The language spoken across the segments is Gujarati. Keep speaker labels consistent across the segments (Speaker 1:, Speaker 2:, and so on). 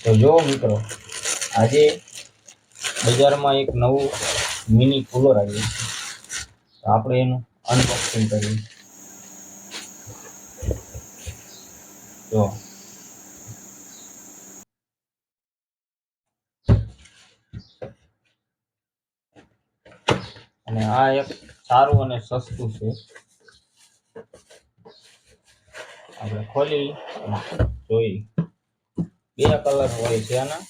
Speaker 1: તો જો મિત્રો, આજે બજારમાં એક નવું મિની કુલર આવ્યું તો આપણે એનું અનબોક્સિંગ કરીએ. જો. અને આ એક સારું અને સસ્તું છે. આપણે ખોલી જોઈ. બે કલર હોય છે આના.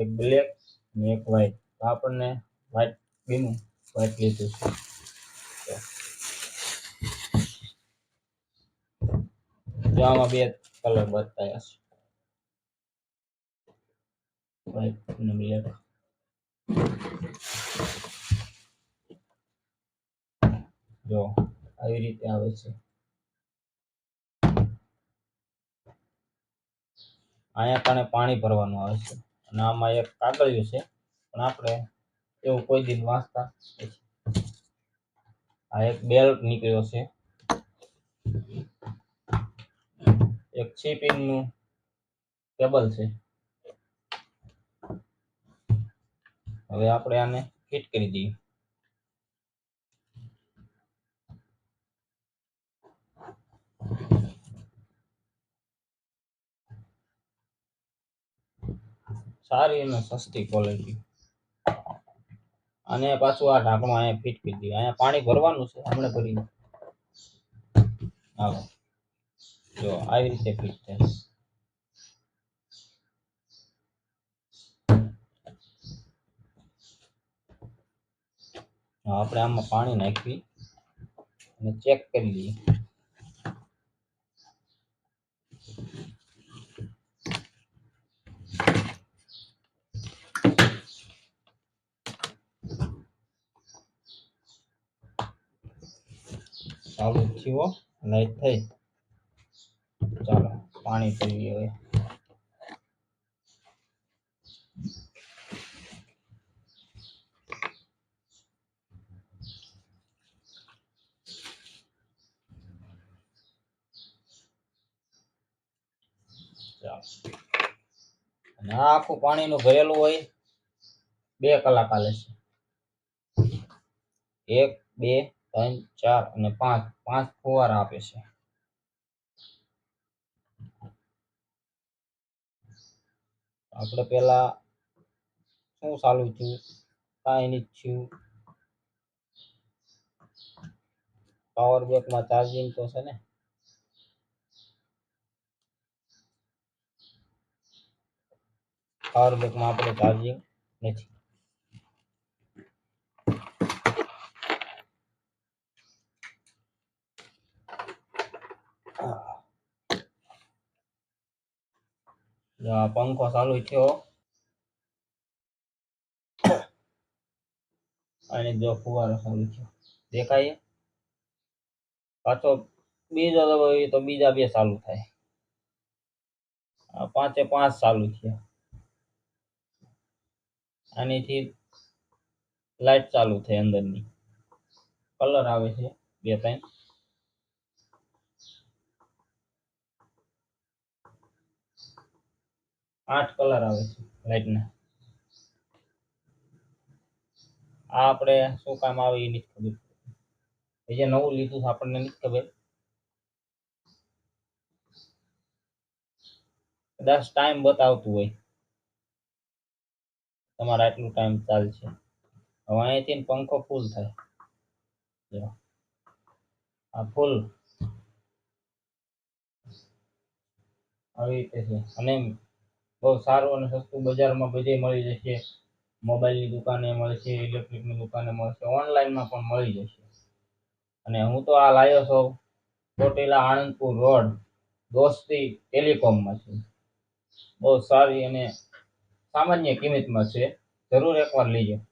Speaker 1: એક બ્લેક અને એક વ્હાઈટ આપણને વ્હાઈટ બીનું વ્હાઈટ લીધું છે. આમાં બે કલર બતાવ્યા છે. વ્હાઈટ અને બ્લેક જો આવી રીતે આવે છે. અહીંયા કણે પાણી ભરવાનું આવે છે. અને આમાં એક કાગળિયું છે. પણ આપણે એવું કોઈ દિન વાંચતા આ એક બેલ્ટ નીકળ્યો છે. એક ચીપિંગનું કેબલ છે. હવે આપણે આને ફિટ કરી દઈએ. સારી અને સસ્તી ક્વોલિટી અને પાછું આ ઢાંકણું અહીંયા ફિટ કરી દીધું. અહીંયા પાણી ભરવાનું છે, હમણાં ભરી આવો જો, આવી રીતે ફિટ થાય. આપણે આમાં પાણી નાખી અને ચેક કરી લઈએ. ચાલુ થયો લાઈટ થઈ. ચાલો, પાણી પીવી હવે. આખું પાણીનું ભરેલું હોય, બે કલાક હાલે છે. એક, બે ત્રણ, ચાર અને પાંચ. પાંચ ફુવારા આપે છે. આપણે પેલા શું ચાલુ થયું? કાંઈ નહીં થયું. પાવર બેકમાં ચાર્જિંગ તો છે ને? પાવર બેકમાં આપણે ચાર્જિંગ નથી. જો આ પંખો ચાલુ થયો અને જો ફુવારો ચાલુ થયો દેખાય છે? પાછો બીજો દબાવીએ તો બીજા બે ચાલુ થાય આ પાંચે પાંચ ચાલુ થયા આનીથી લાઈટ ચાલુ થઈ અંદરની કલર આવે છે બે ત્રણ આઠ કલર આવે છે લાઈટના આ આપણે શું કામ આવે એ નથી ખબર. એ જે નવું લીધું છે આપણને નથી ખબર. કદાચ ટાઈમ બતાવતું હોય. તમારે આટલું ટાઈમ ચાલશે. હવે અહીંથી ને પંખો ફૂલ થાય. આ ફૂલ આવી રીતે છે. અને બહુ સારું અને સસ્તું બજારમાં બધે મળી જશે. મોબાઈલની દુકાને મળશે ઇલેક્ટ્રિકની દુકાને મળશે ઓનલાઈનમાં પણ મળી જશે. અને હું તો આ લાવ્યો છું ચોટીલા આણંદપુર રોડ, દોસ્તી ટેલિકોમમાં છે. બહુ સારી અને સામાન્ય કિંમતમાં છે. જરૂર એકવાર લઈ જાઓ